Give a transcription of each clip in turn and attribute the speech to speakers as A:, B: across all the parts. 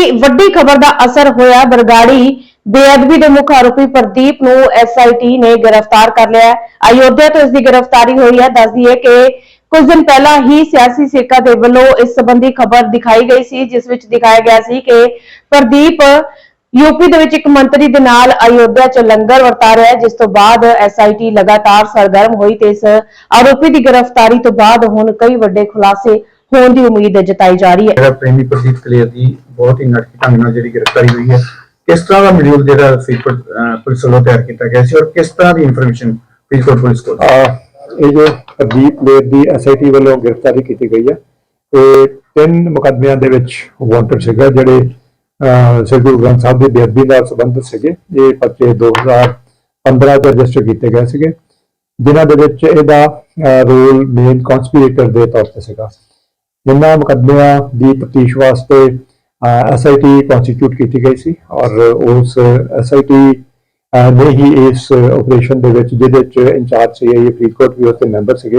A: ਦੀ ਵੱਡੀ ਖਬਰ ਦਾ ਅਸਰ ਹੋਇਆ। ਬਰਗਾੜੀ ਬੇਅਦਬੀ ਦੇ ਮੁੱਖ ਆਰੋਪੀ ਪ੍ਰਦੀਪ ਨੂੰ ਐਸਆਈਟੀ ਨੇ ਗ੍ਰਿਫਤਾਰ ਕਰ ਲਿਆ ਅਯੋਧਿਆ ਤੋਂ ਇਸ ਦੀ ਗ੍ਰਿਫਤਾਰੀ ਹੋਈ ਹੈ। ਦੱਸਦੀ ਹੈ ਕਿ ਕੁਝ ਦਿਨ ਪਹਿਲਾਂ ਹੀ ਸਿਆਸੀ ਸਿੱਕਾ ਦੇ ਵੱਲੋਂ ਇਸ ਸੰਬੰਧੀ ਖਬਰ ਦਿਖਾਈ ਗਈ ਸੀ, ਜਿਸ ਵਿੱਚ ਦਿਖਾਇਆ ਗਿਆ ਸੀ ਕਿ ਪ੍ਰਦੀਪ ਯੂਪੀ ਦੇ ਵਿੱਚ ਇੱਕ ਮੰਤਰੀ ਦੇ ਨਾਲ ਅਯੋਧਿਆ 'ਚ ਲੰਗਰ ਵਰਤਾ ਰਿਹਾ ਜਿਸ ਤੋਂ ਬਾਅਦ ਐਸਆਈਟੀ ਲਗਾਤਾਰ ਸਰਗਰਮ ਹੋਈ ਤੇ ਇਸ ਆਰੋਪੀ ਦੀ ਗ੍ਰਿਫਤਾਰੀ ਤੋਂ ਬਾਅਦ ਹੁਣ ਕਈ ਵੱਡੇ ਖੁਲਾਸੇ ਹੋਣ ਦੀ ਉਮੀਦ ਜਤਾਈ ਜਾ ਰਹੀ ਹੈ।
B: ਜਿਹੜਾ ਪ੍ਰੇਮੀ ਪ੍ਰਦੀਪ ਕਲੇਰ ਦੀ ਬਹੁਤ ਹੀ ਨਾਟਕੀ ਢੰਗ ਨਾਲ ਜਿਹੜੀ ਗ੍ਰਿਫਤਾਰੀ ਹੋਈ ਹੈ ਕਿਸ ਤਰ੍ਹਾਂ ਦਾ ਮੋਡਿਊਲ ਜਿਹੜਾ ਫਰੀਦਕੋਟ ਪੁਲਿਸ ਵੱਲੋਂ ਤਿਆਰ ਕੀਤਾ ਗਿਆ ਸੀ ਔਰ ਕਿਸ ਤਰ੍ਹਾਂ ਦੀ ਇਨਫੋਰਮੇਸ਼ਨ ਫਰੀਦਕੋਟ ਪੁਲਿਸ ਕੋਲ?
C: ਆ ਇਹ ਜੋ ਪ੍ਰਦੀਪ ਲੇਰ ਦੀ ਐਸਆਈਟੀ ਵੱਲੋਂ ਗ੍ਰਿਫਤਾਰੀ ਕੀਤੀ ਗਈ ਹੈ ਇਹ ਤਿੰਨ ਮੁਕੱਦਮਿਆਂ ਦੇ ਵਿੱਚ ਵਾਂਟਡ ਸੀਗਾ ਜਿਹੜੇ ਸ੍ਰੀ ਗੁਰੂ ਗ੍ਰੰਥ ਸਾਹਿਬ ਦੀ ਬੇਅਦਬੀ ਨਾਲ ਸੰਬੰਧਿਤ ਸੀਗੇ। ਇਹ ਪਰਚੇ 2015 ਚ ਰਜਿਸਟਰ ਕੀਤੇ ਗਏ ਸੀਗੇ ਜਿਨ੍ਹਾਂ ਦੇ ਵਿੱਚ ਇਹਦਾ ਰੋਲ ਮੇਨ ਕਨਸਪੀਰੇਟਰ ਦੇ ਤੌਰ ਤੇ ਸੀਗਾ। ਇਹਨਾਂ ਮੁਕੱਦਮਿਆਂ ਦੀ ਤਫਤੀਸ਼ ਵਾਸਤੇ ਐਸਆਈਟੀ ਕਨਸਟੀਟਿਊਟ ਕੀਤੀ ਗਈ ਸੀ ਔਰ ਉਸ ਐਸਆਈਟੀ ਨੇ ਹੀ ਇਸ ਆਪਰੇਸ਼ਨ ਦੇ ਵਿੱਚ ਜਿਹਦੇ ਚ ਇੰਚਾਰਜ ਸੀ ਇਹ ਫਰੀਦਕੋਟ ਵੀ ਉੱਥੇ ਮੈਂਬਰ ਸੀਗੇ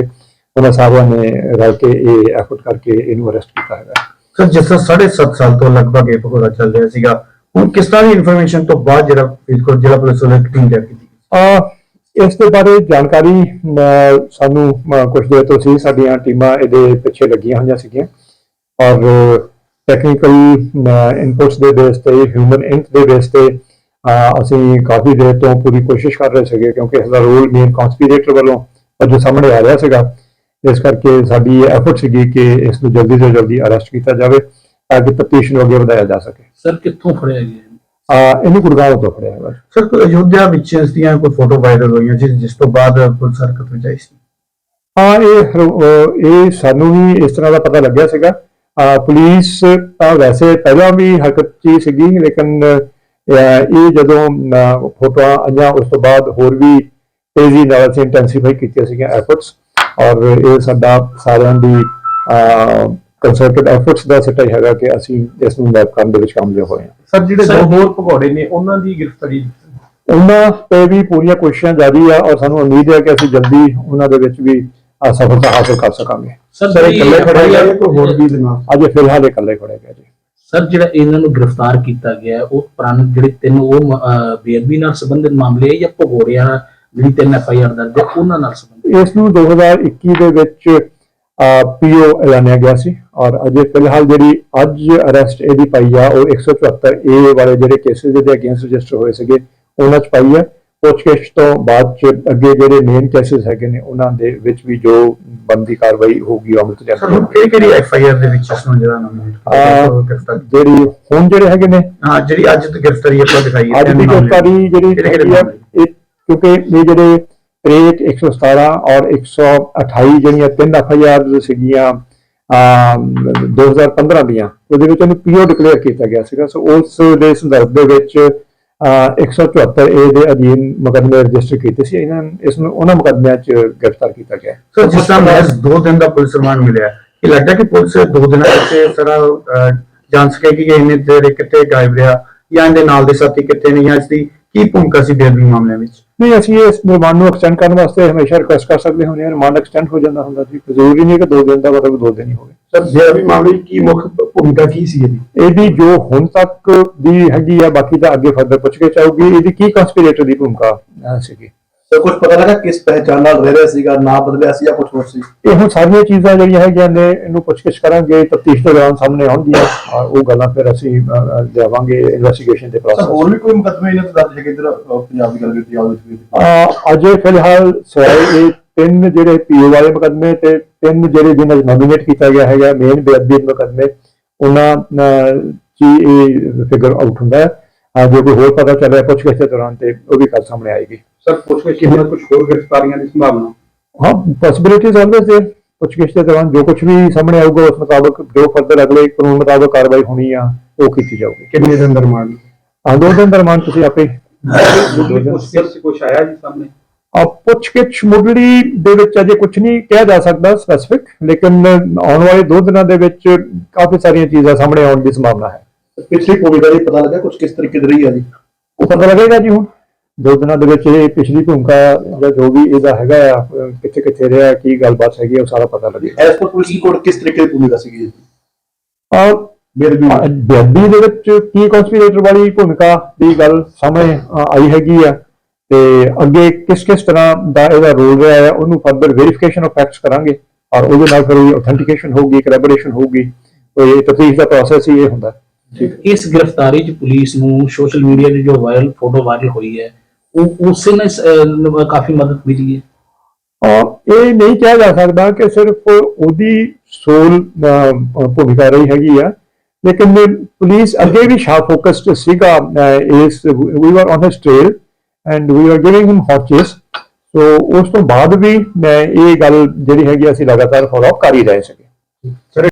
C: ਉਹਨਾਂ ਸਾਰਿਆਂ ਨੇ ਰਲ ਕੇ ਇਹ ਐਫਰਟ ਕਰਕੇ ਇਹਨੂੰ ਅਰੈਸਟ ਕੀਤਾ ਹੈਗਾ।
B: ਸਰ ਜਿਸ ਤਰ੍ਹਾਂ 7.5 ਸਾਲ ਤੋਂ ਲਗਭਗ ਇਹ ਭਗੌੜਾ ਚੱਲ ਰਿਹਾ ਸੀਗਾ ਹੁਣ ਕਿਸ ਤਰ੍ਹਾਂ ਦੀ ਇਨਫੋਰਮੇਸ਼ਨ ਤੋਂ ਬਾਅਦ ਜਿਹੜਾ ਫਰੀਦਕੋਟ ਜ਼ਿਲ੍ਹਾ ਪੁਲਿਸ ਵੱਲੋਂ ਟੀਮ ਕੀਤੀ ਗਈ?
C: ਆ ਇਸ ਦੇ ਬਾਰੇ ਜਾਣਕਾਰੀ ਸਾਨੂੰ ਅਹ, ਕੁਝ ਦੇਰ ਤੋਂ ਸੀ ਸਾਡੀਆਂ ਟੀਮਾਂ ਇਹਦੇ ਪਿੱਛੇ ਲੱਗੀਆਂ ਹੋਈਆਂ ਸੀਗੀਆਂ। ਔਰ ਟੈਕਨੀਕਲ ਇਨਪੁਟਸ ਦੇ ਬੇਸ ਤੇ ਹਿਊਮਨ ਇੰਟ ਦੇ ਬੇਸ ਤੇ ਅਸੀਂ ਕਾਫੀ ਦੇਰ ਤੋਂ ਪੂਰੀ ਕੋਸ਼ਿਸ਼ ਕਰ ਰਹੇ ਸੀਗੇ ਕਿਉਂਕਿ ਇਸ ਦਾ ਰੋਲ ਮੇਨ ਕਨਸਪੀਰੇਟਰ ਵੱਲੋਂ ਅੱਜ ਸਾਹਮਣੇ ਆ ਰਿਹਾ ਸੀਗਾ। ਇਸ ਕਰਕੇ ਸਾਡੀ ਐਫਰਟ ਸੀਗੀ ਕਿ ਇਸ ਨੂੰ ਜਲਦੀ ਤੋਂ ਜਲਦੀ ਅਰੈਸਟ ਕੀਤਾ ਜਾਵੇ ਤਾਂ ਕਿ ਤਫਤੀਸ਼ ਨੂੰ ਅੱਗੇ ਵਧਾਇਆ ਜਾ ਸਕੇ।
D: ਸਰ ਕਿੱਥੋਂ ਫੜਿਆ ਗਿਆ
C: ਇਹਨੂੰ ਗੁਰਗਾਂਵ ਤੋਂ ਫੜਿਆ ਹੈ
B: ਸਰ ਕੋਈ ਅਯੋਧਿਆ ਵਿੱਚ ਇਸ ਦੀਆਂ ਕੋਈ ਫੋਟੋ ਵਾਇਰਲ ਹੋਈਆਂ ਜਿਸ ਜਿਸ ਤੋਂ ਬਾਅਦ ਪੁਲਿਸ ਹਰਕਤ ਵਿੱਚ ਆਈ ਸੀ?
C: ਹਾਂ ਇਹ ਇਹ ਸਾਨੂੰ ਵੀ ਇਸ ਤਰ੍ਹਾਂ ਦਾ ਪਤਾ ਲੱਗਿਆ ਸੀਗਾ। ਪੁਲਿਸ ਤਾਂ ਵੈਸੇ ਪਹਿਲਾਂ ਵੀ ਹਰਕਤ 'ਚ ਸੀਗੀ ਲੇਕਿਨ ਇਹ ਜਦੋਂ ਫੋਟੋਆਂ ਆਈਆਂ ਉਸ ਤੋਂ ਬਾਅਦ ਹੋਰ ਵੀ ਤੇਜ਼ੀ ਨਾਲ ਅਸੀਂ ਇੰਟੈਂਸੀਫਾਈ ਕੀਤੀਆਂ ਸੀਗੀਆਂ ਐਫਰਟਸ ਔਰ ਇਹ ਸਾਡਾ ਸਾਰਿਆਂ ਦੀ ਕੰਸਰਟਡ ਐਫਰਟਸ ਦਾ ਸਿੱਟਾ ਹੀ ਹੈਗਾ ਕਿ ਅਸੀਂ ਇਸ ਨੂੰ ਮੈਪ ਕਰਨ ਦੇ ਵਿੱਚ ਕਾਮਯਾਬ ਹੋਏ ਹਾਂ।
E: ਸਰ ਜਿਹੜੇ ਦੋ ਹੋਰ ਭਗੌੜੇ ਨੇ ਉਹਨਾਂ ਦੀ ਗ੍ਰਿਫਤਾਰੀ
C: ਉਹਨਾਂ ਤੇ ਵੀ ਪੂਰੀਆਂ ਕੋਸ਼ਿਸ਼ਾਂ ਜਾਰੀ ਆ ਔਰ ਸਾਨੂੰ ਉਮੀਦ ਹੈ ਕਿ ਅਸੀਂ ਜਲਦੀ ਉਹਨਾਂ ਦੇ ਵਿੱਚ ਵੀ ਸਫਲਤਾ ਹਾਸਲ ਕਰ ਸਕਾਂਗੇ।
D: ਸਰ
B: ਇਕੱਲੇ ਖੜੇ ਗਏ ਕੋਈ ਹੋਰ ਵੀ ਦੇ ਨਾਲ?
C: ਅਜੇ ਫਿਲਹਾਲ ਇਹ ਇਕੱਲੇ ਖੜੇ ਗਏ ਜੀ।
D: ਸਰ ਜਿਹੜਾ ਇਹਨਾਂ ਨੂੰ ਗ੍ਰਿਫਤਾਰ ਕੀਤਾ ਗਿਆ ਹੈ, ਉਹ ਪੁਰਾਣੇ ਜਿਹੜੇ ਤਿੰਨ ਉਹ ਬੇਅਦਬੀ ਨਾਲ ਸੰਬੰਧਿਤ ਮਾਮਲੇ ਹੈ ਜਾਂ ਭਗੌੜਿਆਂ ਜਿਹੜੀ ਤਿੰਨ ਐਫ ਆਈ ਆਰ ਦਰਜ ਹੈ ਉਹਨਾਂ ਨਾਲ ਸੰਬੰਧਿਤ?
C: ਇਸ ਨੂੰ 2021 ਦੇ ਵਿੱਚ ਪੀਓ ਐਲਾਨਿਆ ਗਿਆ ਸੀ। ਔਰ ਅਜੇ ਫਿਲਹਾਲ ਜਿਹੜੀ ਅੱਜ ਅਰੈਸਟ ਇਹਦੀ ਪਾਈ ਆ ਉਹ 174 ਏ ਵਾਲੇ ਜਿਹੜੇ ਕੇਸਿਸ ਦੇ ਅਗੇਂਸਟ ਰਜਿਸਟਰ ਹੋਏ ਸੀਗੇ ਉਹਨਾਂ 'ਚ ਪਾਈ ਆ। ਪੁੱਛਗਿੱਛ ਤੋਂ ਬਾਅਦ ਚ ਅੱਗੇ ਜਿਹੜੇ ਮੇਨ ਕੇਸਿਸ ਹੈਗੇ ਨੇ ਉਹਨਾਂ ਦੇ ਵਿੱਚ ਵੀ ਜੋ ਬੰਦੀ ਕਾਰਵਾਈ ਹੋਊਗੀ ਉਹ ਅਮਲ
B: ਸਰ
C: ਜਾਂਦੀ
B: ਹੁਣ ਕਿਹੜੀ ਕਿਹੜੀ ਐਫ ਆਈ ਆਰ ਦੇ ਵਿੱਚ ਇਸ ਨੂੰ ਜਿਹੜਾ ਨਾਮ
C: ਜਿਹੜੀ ਹੁਣ ਜਿਹੜੇ ਹੈਗੇ ਨੇ।
B: ਹਾਂ ਜਿਹੜੀ ਅੱਜ ਦੀ ਗ੍ਰਿਫਤਾਰੀ ਆਪਾਂ ਦਿਖਾਈ ਹੈ
C: ਅੱਜ ਦੀ ਗ੍ਰਿਫਤਾਰੀ ਜਿਹੜੀ? ਇਹ ਕਿਉਂਕਿ ਇਹ ਜਿਹੜੇ 63 117 ਔਰ 128 ਜਿਹੜੀਆਂ ਤਿੰਨ ਐਫ ਆਈ ਆਰ ਸੀਗੀਆਂ 2015 ਦੀਆਂ, ਉਹਦੇ ਵਿੱਚ ਇਹਨੂੰ ਪੀਓ ਡਿਕਲੇਅਰ ਕੀਤਾ ਗਿਆ ਸੀਗਾ। ਸੋ ਉਸ ਦੇ ਸੰਦਰਭ ਦੇ ਵਿੱਚ 174 ਏ ਦੇ ਅਧੀਨ ਮੁਕੱਦਮੇ ਰਜਿਸਟਰ ਕੀਤੇ ਸੀ। ਇਹਨਾਂ, ਇਸ ਨੂੰ, ਉਹਨਾਂ ਮੁਕੱਦਮਿਆਂ 'ਚ ਗ੍ਰਿਫਤਾਰ ਕੀਤਾ ਗਿਆ।
B: ਸਰ ਜਿਸ ਤਰ੍ਹਾਂ ਮਹਿਜ਼ 2 ਦਿਨ ਦਾ ਪੁਲਿਸ ਰਿਮਾਂਡ ਮਿਲਿਆ, ਇਹ ਲੱਗਦਾ ਕਿ ਪੁਲਿਸ 2 ਦਿਨਾਂ ਵਿੱਚ ਇਸ ਜਾਣ ਸਕੇਗੀ ਕਿ ਇਹਨੇ ਦੇਰ ਕਿੱਥੇ ਗਾਇਬ ਰਿਹਾ, ਜਾਂ ਇਹਦੇ ਨਾਲ ਦੇ ਸਾਥੀ ਕਿੱਥੇ ਨੇ, ਜਾਂ ਇਸ ਦੀ ਕੀ ਭੂਮਿਕਾ ਸੀ ਬੇਅਦਬੀ ਮਾਮਲਿਆਂ ਵਿੱਚ?
C: ਨਹੀਂ ਅਸੀਂ ਇਸ ਨਿਰਮਾਣ ਨੂੰ ਐਕਸਟੈਂਡ ਕਰਨ ਵਾਸਤੇ ਹਮੇਸ਼ਾ ਰਿਕੁਐਸਟ ਕਰ ਸਕਦੇ ਹਾਂ ਨਿਰਮਾਣ ਐਕਸਟੈਂਡ ਹੋ ਜਾਂਦਾ ਹੁੰਦਾ ਜੀ ਜ਼ਰੂਰੀ ਨਹੀਂ ਕਿ 2 ਦਿਨ ਦਾ ਮਤਲਬ 2 ਦਿਨ ਹੀ ਹੋਵੇ।
E: ਸਰ ਬੇਅਦਬੀ ਮਾਮਲੇ ਦੀ ਕੀ ਮੁੱਖ ਭੂਮਿਕਾ ਕੀ ਸੀ ਇਹਦੀ?
C: ਇਹਦੀ ਜੋ ਹੁਣ ਤੱਕ ਦੀ ਹੈਗੀ ਆ ਬਾਕੀ ਤਾਂ ਅੱਗੇ ਫਰਦਰ ਪੁੱਛ ਕੇ ਚਾਹੂਗੀ ਇਹਦੀ ਕੀ ਕਨਸਪੀਰੇਟਰ ਦੀ ਭੂਮਿਕਾ ਸੀਗੀ?
E: ਸਰ ਕੁਝ ਪਤਾ ਲੱਗਾ ਕਿਸ ਪਹਿਚਾਨ ਨਾਲ ਰਹਿ ਰਿਹਾ ਸੀਗਾ ਨਾ ਬਦਲਿਆ ਸੀ ਜਾਂ ਕੁਝ ਹੋਰ ਸੀ?
C: ਇਹ ਹੁਣ ਸਾਰੀਆਂ ਚੀਜ਼ਾਂ ਜਿਹੜੀਆਂ ਹੈਗੀਆਂ ਨੇ ਇਹਨੂੰ ਪੁੱਛਗਿੱਛ ਕਰਾਂਗੇ ਤਫਤੀਸ਼ ਦੌਰਾਨ ਸਾਹਮਣੇ ਆਉਣਗੀਆਂ। ਔਰ ਉਹ ਗੱਲਾਂ ਫਿਰ ਅਸੀਂ ਲਿਆਵਾਂਗੇ ਇਨਵੈਸਟੀਗੇਸ਼ਨ ਦੇ ਪ੍ਰੋਸੈਸ
E: ਹੋਰ ਵੀ ਕੋਈ ਮੁਕੱਦਮੇ ਇਹਨਾਂ ਤੇ ਦਰਜ ਹੈਗੇ ਇਧਰ ਪੰਜਾਬ ਦੀ ਗੱਲ ਕੀਤੀ ਵੀ
C: ਅਹ ਅਜੇ ਫਿਲਹਾਲ ਸਿਵਾਏ ਇਹ ਤਿੰਨ ਜਿਹੜੇ ਪੀਓ ਵਾਲੇ ਮੁਕੱਦਮੇ ਤੇ ਤਿੰਨ ਜਿਹੜੇ ਜਿਹਨਾਂ ਨੂੰ ਨੋਮੀਨੇਟ ਕੀਤਾ ਗਿਆ ਹੈਗਾ ਮੇਨ ਬੇਅਦਬੀ ਮੁਕੱਦਮੇ ਉਹਨਾਂ ਹੀ ਇਹ ਫਿਗਰ ਆਊਟ ਹੁੰਦਾ ਹੈ। ਜੇ ਕੋਈ ਹੋਰ ਪਤਾ ਚੱਲਿਆ ਪੁੱਛਗਿੱਛ ਦੇ ਦੌਰਾਨ ਤੇ ਉਹ ਵੀ ਕੱਲ ਸਾਹਮਣੇ ਆਏਗੀ।
E: ਸਰ ਪੁੱਛ ਕੇ ਕਿੰਨਾ ਕੁਝ ਹੋਰ ਗ੍ਰਿਫਤਾਰੀਆਂ ਦੀ ਸੰਭਾਵਨਾ?
C: ਹਾਂ ਪੋਸਿਬਿਲਿਟੀਜ਼ ਆਲਵੇਸ ਦੇ ਪੁੱਛਗਿੱਛ ਦੇ ਦੌਰਾਨ ਜੋ ਕੁਝ ਵੀ ਸਾਹਮਣੇ ਆਊਗਾ ਉਸ ਮੁਤਾਬਕ ਜੋ ਫਰਦਰ ਅਗਲੇ ਕਾਨੂੰਨ ਮੁਤਾਬਕ ਕਾਰਵਾਈ ਹੋਣੀ ਆ ਉਹ ਕੀਤੀ ਜਾਊਗੀ।
B: ਕਿੰਨੇ ਦਿਨ ਦਾ ਰਿਮਾਂਡ
C: ਹਾਂ ਦੋ ਦਿਨ ਦਰਮਾਨ ਤੁਸੀਂ ਆਪੇ
E: ਪੁੱਛ ਕੁਝ ਆਇਆ ਜੀ ਸਾਹਮਣੇ?
C: ਆ ਪੁੱਛਗਿੱਛ ਮੁੱਢਲੀ ਦੇ ਵਿੱਚ ਅਜੇ ਕੁਝ ਨਹੀਂ ਕਿਹਾ ਜਾ ਸਕਦਾ ਸਪੈਸੀਫਿਕ ਲੇਕਿਨ ਆਉਣ ਵਾਲੇ ਦੋ ਦਿਨਾਂ ਦੇ ਵਿੱਚ ਕਾਫੀ ਸਾਰੀਆਂ ਚੀਜ਼ਾਂ ਸਾਹਮਣੇ ਆਉਣ ਦੀ ਸੰਭਾਵਨਾ ਹੈ।
E: ਪਿਛਲੀ ਭੂਮਿਕਾ ਦੀ ਪਤਾ ਲੱਗਾ ਕੁਝ ਕਿਸ ਤਰੀਕੇ ਦੀ ਰਹੀ ਹੈ ਜੀ?
C: ਉਹ ਪਤਾ ਲੱਗੇਗਾ ਜੀ ਹੁਣ। ਦੋ ਦਿਨਾਂ ਦੇ ਵਿੱਚ ਇਹ ਪਿਛਲੀ ਭੂਮਿਕਾ ਜਾਂ ਜੋ ਵੀ ਇਹਦਾ ਹੈਗਾ ਆ ਕਿੱਥੇ ਕਿੱਥੇ ਰਿਹਾ ਕੀ ਗੱਲਬਾਤ ਹੈਗੀ ਆ, ਉਹ ਸਾਰਾ ਪਤਾ ਲੱਗੇਗਾ।
E: ਐਸ ਪਰ ਪੁਲਿਸ ਦੀ ਕੋਡ ਕਿਸ ਤਰੀਕੇ ਦੀ ਭੂਮਿਕਾ ਸੀਗੀ ਜੀ
C: ਔਰ ਅਹ ਬੇਅਦਬੀ ਦੇ ਵਿੱਚ ਕੀ ਕਨਸਪੀਰੇਟਰ ਵਾਲੀ ਭੂਮਿਕਾ ਦੀ ਗੱਲ ਸਾਹਮਣੇ ਆਈ ਹੈਗੀ ਆ ਤੇ ਅੱਗੇ ਕਿਸ ਕਿਸ ਤਰ੍ਹਾਂ ਦਾ ਇਹਦਾ ਰੋਲ ਰਿਹਾ ਹੈ ਉਹਨੂੰ ਫਰਦਰ ਵੈਰੀਫਿਕੇਸ਼ਨ ਆਫ ਫੈਕਟਸ ਕਰਾਂਗੇ। ਔਰ ਉਹਦੇ ਨਾਲ ਫਿਰ ਉਹਦੀ ਆਥੈਂਟੀਕੇਸ਼ਨ ਹੋਊਗੀ ਕੋਲੈਬੋਰੇਸ਼ਨ ਹੋਊਗੀ। ਤੇ ਇਹ ਤਫਤੀਸ਼ ਦਾ ਪ੍ਰੋਸੈਸ ਹੀ ਇਹ ਹੁੰਦਾ।
D: ਇਸ ਗ੍ਰਿਫਤਾਰੀ ਚ ਪੁਲਿਸ ਨੂੰ ਸੋਸ਼ਲ ਮੀਡੀਆ ਤੇ ਜੋ ਵਾਇਰਲ ਫੋਟੋ ਵਾਇਰਲ ਹੋਈ ਹੈ ਉਹ ਉਸੇ ਨੇ ਅਹ, ਕਾਫੀ ਮਦਦ ਮਿਲੀ ਹੈ
C: ਔਰ ਇਹ ਨਹੀਂ ਕਿਹਾ ਜਾ ਸਕਦਾ ਕਿ ਸਿਰਫ ਉਹਦੀ ਸੋਲ ਭੂਮਿਕਾ ਰਹੀ ਹੈਗੀ ਆ ਲੇਕਿਨ ਪੁਲਿਸ ਅੱਗੇ ਵੀ ਸ਼ਾਰਪ ਫੋਕਸਡ ਸੀਗਾ ਅਹ, is we were on his trail and we are giving him hot chase so ਉਸ ਤੋਂ ਬਾਅਦ ਵੀ ਅਹ, ਇਹ ਗੱਲ ਜਿਹੜੀ ਹੈਗੀ ਆ, ਅਸੀਂ ਲਗਾਤਾਰ ਫੋਲੋ ਕਰ ਹੀ ਰਹੇ ਸੀਗੇ
B: ਸਰ